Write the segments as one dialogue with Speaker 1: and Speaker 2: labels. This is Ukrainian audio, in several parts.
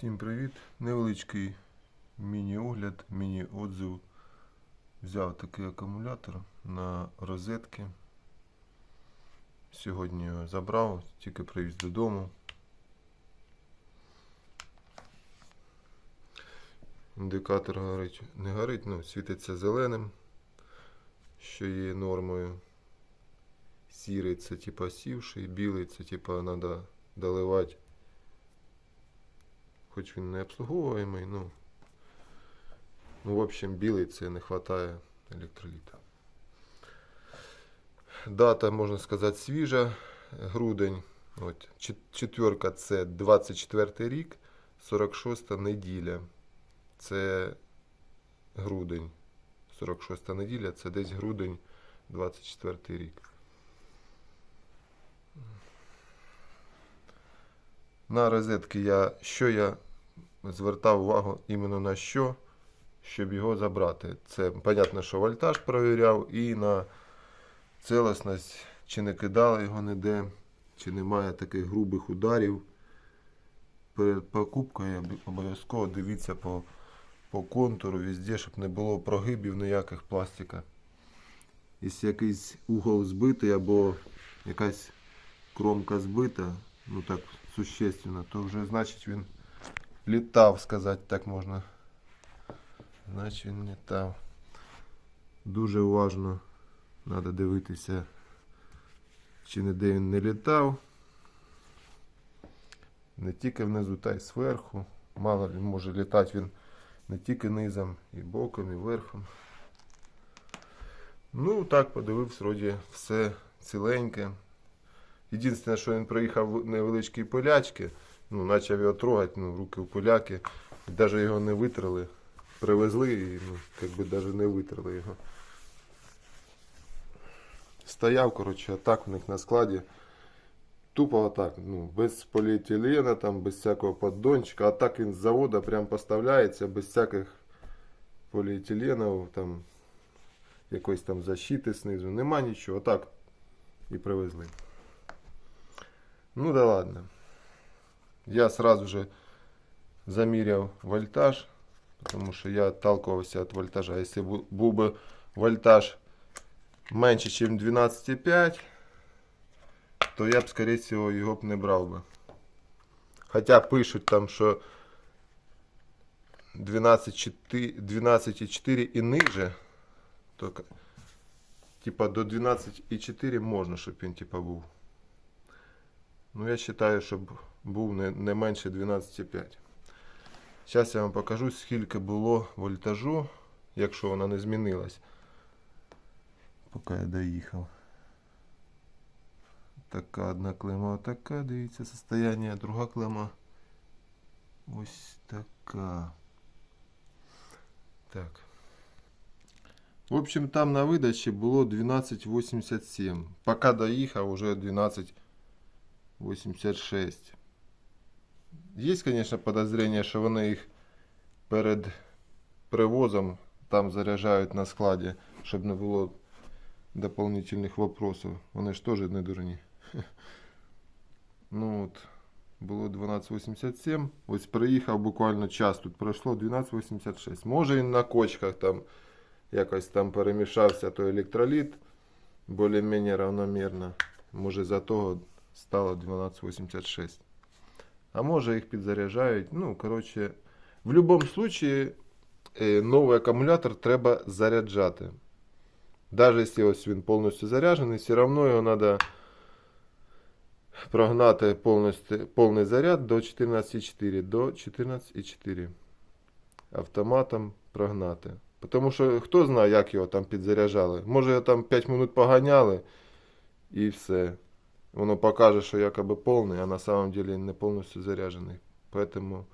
Speaker 1: Всім привіт! Невеличкий міні-огляд, міні-отзив. Взяв такий акумулятор на розетки. Сьогодні його забрав, тільки привіз додому. Індикатор горить, не горить, ну, світиться зеленим, що є нормою. Сірий це типа сівший, білий це типа треба доливати хоч він не обслуговуємий, ну, ну, в общем, білий це не вистачає електроліта. Дата, можна сказати, свіжа. Грудень. От, четверка це 24 рік, 46 неділя. Це грудень. 46 неділя, це десь грудень 24 рік. На розетки я що я звертав увагу іменно на що, щоб його забрати. Це, понятно, що вольтаж перевіряв і на цілісність, чи не кидали його ніде, чи немає таких грубих ударів. Перед покупкою об- обов'язково дивіться по, по контуру везде, щоб не було прогибів ніяких пластика. Якщо якийсь угол збитий або якась кромка збита, ну так существенно, то вже значить він літав, сказати так можна. Значить він літав. Дуже уважно треба дивитися, чи ніде він не літав. Не тільки внизу, та й зверху. Мало він може літати він не тільки низом, і боком, і верхом. Ну, так подивився, вроді все ціленьке. Єдине, що він проїхав невеличкі полячки, ну, почав його трогати, ну, руки в поляки, і навіть його не витрали. Привезли і ну, як би навіть не витрали його. Стояв, коротше, отак у них на складі. Тупо отак, ну, без поліетилена, там, без всякого поддончика. А так він з заводу прям поставляється, без всяких поліетиленів, там, якоїсь там защити знизу. Нема нічого, отак і привезли. Ну да ладно. Я сразу же замерил вольтаж, потому что я отталкивался от вольтажа. Если был бы вольтаж меньше, чем 12,5, то я б, скорее всего, його б не брав би. Хоча пишуть там, що 12,4 12,4 і ниже, то типа до 12,4 можна, щоб він типа був. Ну, я вважаю, щоб був не, не менше 12,5. Зараз я вам покажу, скільки було вольтажу, якщо вона не змінилась. Поки я доїхав. Така одна клема така, дивіться, состояние, друга клема. Ось така. Так. В общем, там на видачі було 12,87. Поки доїхав, уже 12. 86. Є, звісно, подозрення, що вони їх перед привозом там заряджають на складі, щоб не було дополнительних вопросов. Вони ж теж не дурні. Ну от, було 12.87. Ось приїхав буквально час. Тут пройшло 12.86. Може він на кочках там якось там перемішався той електроліт більш-менш равномірно. Може за того стало 12.86. А може їх підзаряджають. Ну, коротше, в будь-якому випадку е, новий акумулятор треба заряджати. Навіть якщо ось він повністю заряджений, все одно його треба прогнати повністю, повний заряд до 14.4. До 14.4. Автоматом прогнати. Тому що хто знає, як його там підзаряджали. Може його там 5 минут поганяли і все. Воно покаже, що якоби повний, а на самом деле не повністю заряджений. Поэтому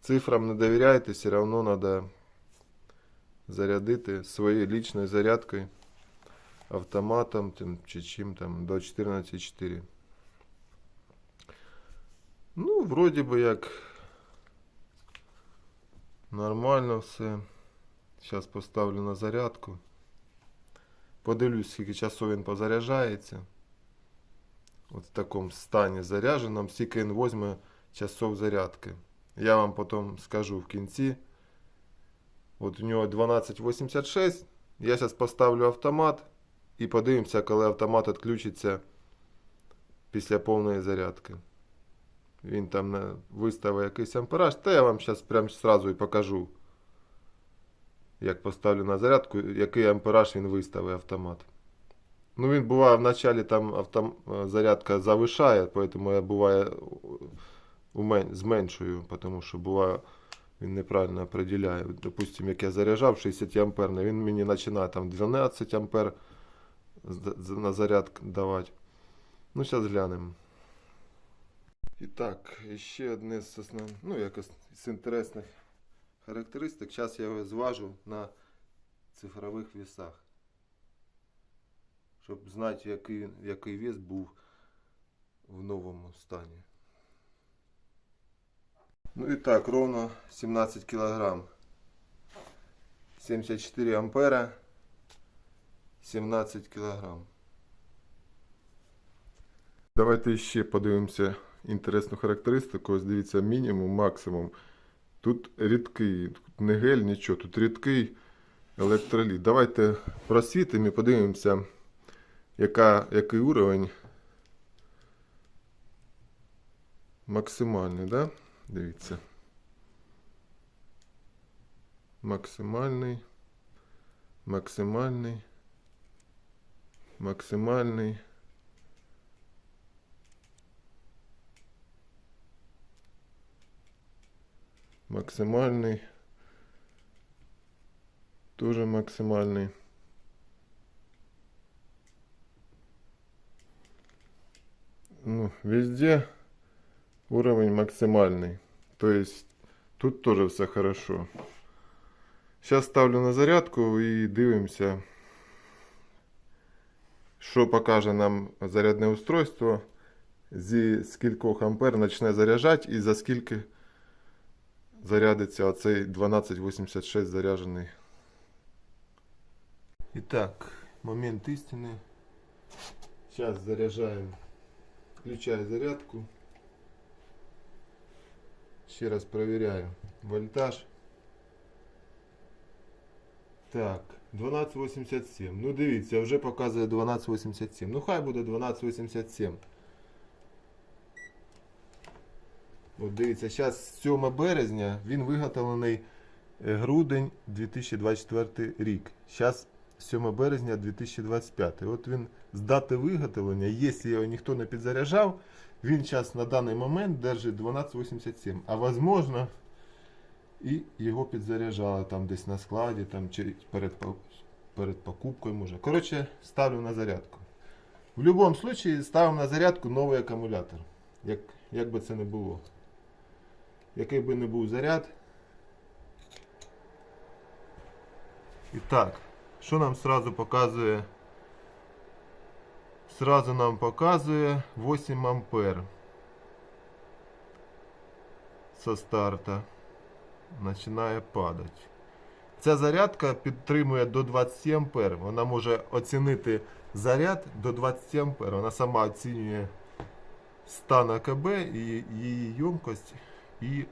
Speaker 1: цифрам не довіряйте, все равно надо зарядити своєю лічною зарядкою автоматом тим, чи чим там до 14.4. Ну, вроді би як нормально все. Зараз поставлю на зарядку. Подивлюсь, скільки часу він позаряджається. От в такому стані зарядженому, скільки він возьме часов зарядки. Я вам потім скажу в кінці. От у нього 1286. Я зараз поставлю автомат і подивимося, коли автомат відключиться після повної зарядки. Він там виставить якийсь ампераж, та я вам зараз прямо сразу і покажу. Як поставлю на зарядку, який ампераж він виставить автомат. Ну, він буває в началі там автом... е, зарядка завишає, поэтому я буває умен... зменшую, тому що буває він неправильно определяє. Допустим, як я заряджав 60 амперний, він мені починає там 12 ампер на заряд давати. Ну, зараз глянемо. І так, ще одне з основ... ну, якось з інтересних характеристик. Зараз я його зважу на цифрових весах. Щоб знати, який, який вес був в новому стані. Ну і так, ровно 17 кілограм. 74 ампера. 17 кілограм. Давайте ще подивимося інтересну характеристику. Ось дивіться, мінімум, максимум. Тут рідкий, тут не гель, нічого, тут рідкий електроліт. Давайте просвітимо і подивимося, яка, який уровень максимальний, да? Дивіться. Максимальний. Максимальний. Максимальний. Максимальний. Тоже максимальный. Ну, везде уровень максимальный. То есть тут тоже все хорошо. Сейчас ставлю на зарядку і дивимося, що покаже нам зарядне устройство, зі скількох ампер почне заряджати і за скільки зарядиться оцей 1286 заряджений. І так, момент істини. Зараз заряджаємо. Включаю зарядку. Ще раз проверяю вольтаж. Так, 1287. Ну дивіться, вже показує 1287. Ну хай буде 1287. От дивіться, зараз 7 березня він виготовлений е, грудень 2024 рік. Зараз 7 березня 2025. От він з дати виготовлення, якщо його ніхто не підзаряджав, він зараз на даний момент держить 1287. А можливо, і його підзаряджали там десь на складі, там чи перед, перед покупкою може. Коротше, ставлю на зарядку. В будь-якому випадку ставимо на зарядку новий акумулятор. Як, як би це не було. Який би не був заряд. І так, що нам сразу показує? Сразу нам показує 8 ампер со старта. Починає падати. Ця зарядка підтримує до 20 ампер. Вона може оцінити заряд до 20 ампер. Вона сама оцінює стан АКБ і її ємкость. І,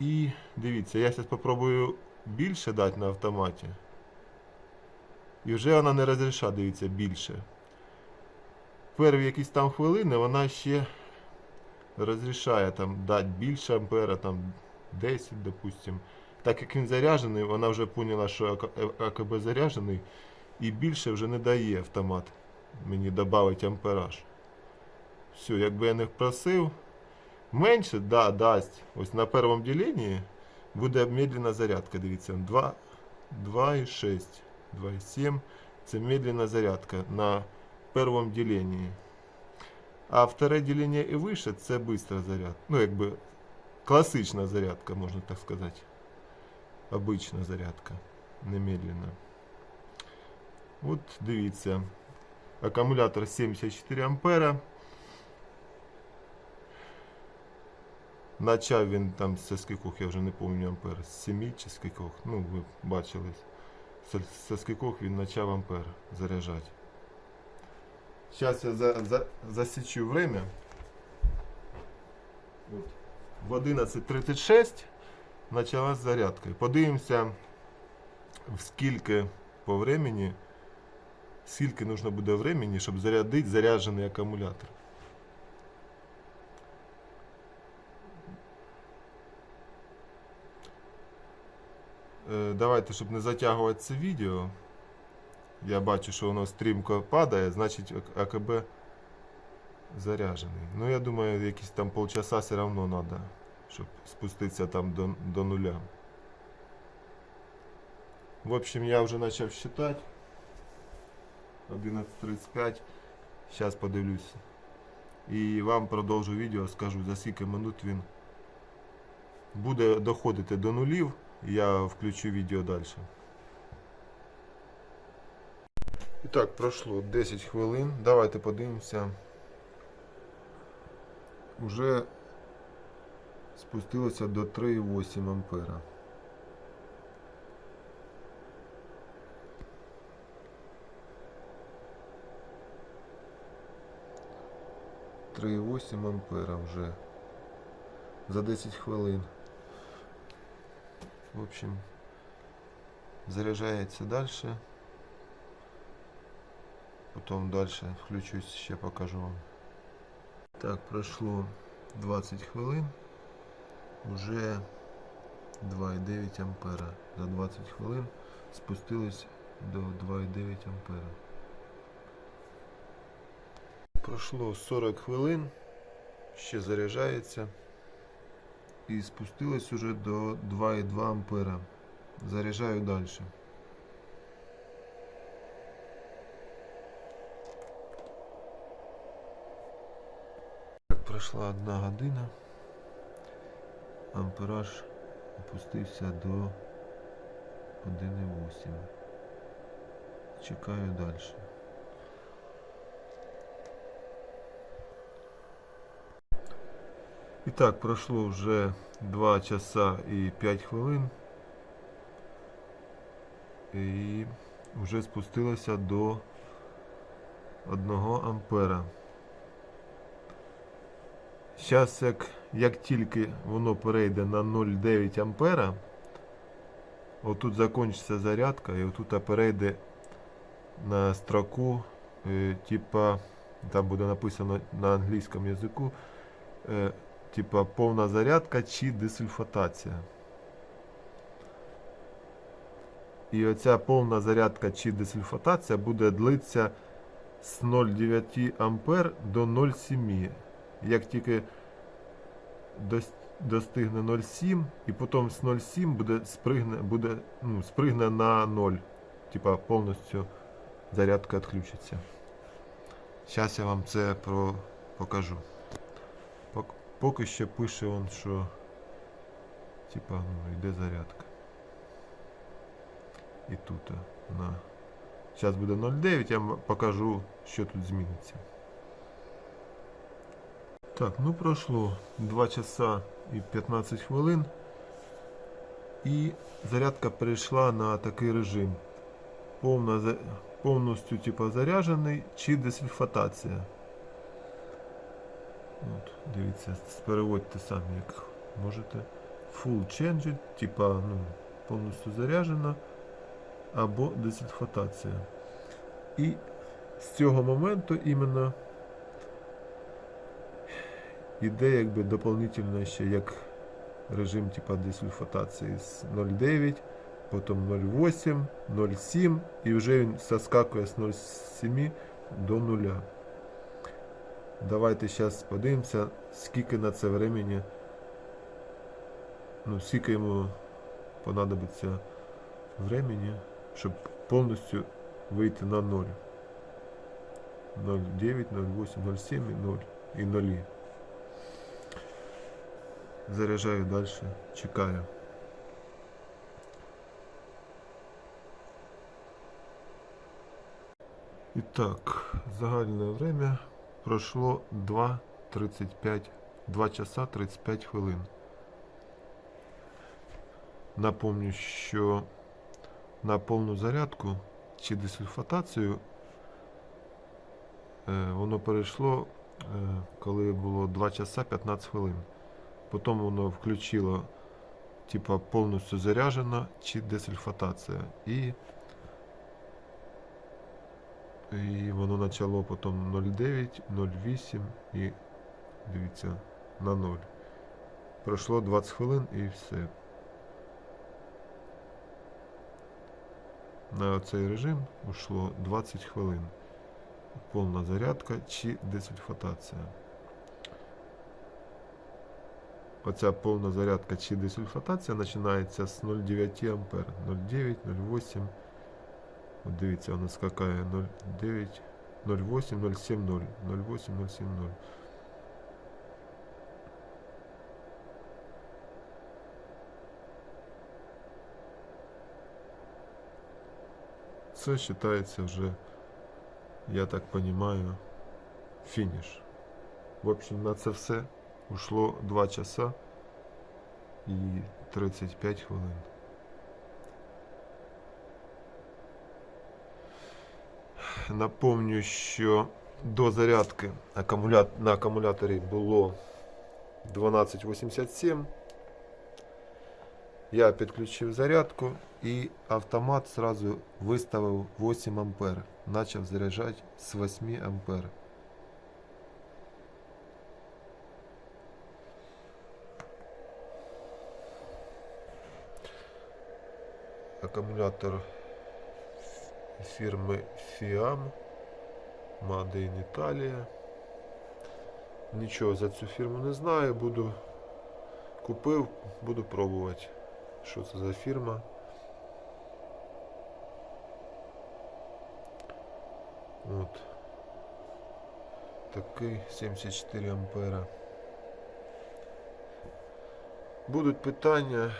Speaker 1: і дивіться, я зараз спробую більше дати на автоматі. І вже вона не розрішає, дивіться, більше. Перві якісь там хвилини вона ще розрішає там дати більше ампера, там 10, допустим. Так як він заряджений, вона вже поняла, що е, АКБ заряджений, і більше вже не дає автомат мені додати ампераж. Все, якби я не просив, менше, да, дасть. Ось на першому діленні буде медленна зарядка, дивіться, 2, 2,6, 2,7. Це медленна зарядка на першому діленні. А вторе ділення і вище це быстро заряд. Ну, якби класична зарядка, можна так сказати. Обична зарядка, немедленно. От дивіться. Акумулятор 74 ампера. Начав він там зі скількох, я вже не пам'ятаю ампер. З 7 чи скількох. Ну, ви бачили. Зі- скількох він почав ампер заряджати. Зараз я за, за, засічу время. В 11.36 почалась зарядка. Подивимося, скільки по времени, скільки нужно буде времени, щоб зарядити заряджений акумулятор. Давайте, щоб не затягувати це відео. Я бачу, що воно стрімко падає, значить АКБ заряджений. Ну, я думаю, якісь там полчаса все одно треба, щоб спуститися там до, до нуля. В общем, я вже почав считати. 11.35. Зараз подивлюсь. І вам продовжу відео, скажу за скільки минут він буде доходити до нулів. Я включу відео далі. І так, пройшло 10 хвилин. Давайте подивимося. Уже спустилося до 3,8 ампера. Три ампера вже за 10 хвилин. В общем, заряджається далі. Потім далі включусь, ще покажу вам. Так, пройшло 20 хвилин. Уже 2,9 ампера. За 20 хвилин спустились до 2,9 ампера. Пройшло 40 хвилин, ще заряджається. І спустилось уже до 2,2 ампера. Заряджаю далі. Так, пройшла одна година. Ампераж опустився до 1,8. Чекаю далі. І так, пройшло вже 2 часа і 5 хвилин. І вже спустилося до 1 ампера. Зараз, як, як тільки воно перейде на 0,9 ампера, отут закінчиться зарядка і отут перейде на строку, е, типа, там буде написано на англійському язику, е, типа повна зарядка чи десульфатація. І оця повна зарядка чи десульфатація буде длитися з 0,9 ампер до 0,7. Як тільки достигне 0,7 і потім з 0,7 буде спригне, буде, ну, спригне на 0. Типа повністю зарядка відключиться. Зараз я вам це про, покажу. Пок- Поки що пише он, що типа ну, йде зарядка. І тут на. Зараз буде 0,9, я вам покажу, що тут зміниться. Так, ну пройшло 2 часа і 15 хвилин. І зарядка перейшла на такий режим. Повна, повністю типа, заряджений чи десульфатація. От, дивіться, переводьте самі, як можете. Full changed, типа ну, повністю заряджена або десульфатація. І з цього моменту іменно іде якби дополнительно ще як режим типа десульфатації з 0,9, потім 0,8, 0,7 і вже він соскакує з 0,7 до 0. Давайте зараз подивимося, скільки на це времени, ну, скільки йому понадобиться времени, щоб повністю вийти на 0. 0,9, 0,8, 0,7 і 0 і 0. Заряджаю далі, чекаю. І так, загальне время пройшло 2.35, 2 часа 35 хвилин. Напомню, що на повну зарядку чи десульфатацію е, воно перейшло, е, коли було 2 часа 15 хвилин. Потім воно включило, типа, повністю заряджена чи десульфатація. І, і воно почало потім 0,9, 0,8 і дивіться на 0. Пройшло 20 хвилин і все. На цей режим ушло 20 хвилин. Повна зарядка чи десульфатація. Оця повна зарядка чи десульфатація починається з 0,9 А. 0,9, 0,8. От дивіться, вона скакає 0,9, 0,8, 0,7, 0, 0,8, 0,7, 0. Це вважається вже, я так розумію, фініш. В общем, на це все ушло 2 часа і 35 хвилин. Напомню, що до зарядки на акумуляторі було 1287. Я підключив зарядку і автомат сразу виставив 8 ампер. Начав заряджати з 8 ампер. Акумулятор фірми Fiam Made in Italia. Нічого за цю фірму не знаю, буду купив, буду пробувати. Що це за фірма? От. Такий 74 ампера. Будуть питання,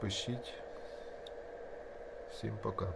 Speaker 1: пишіть. Всім пока.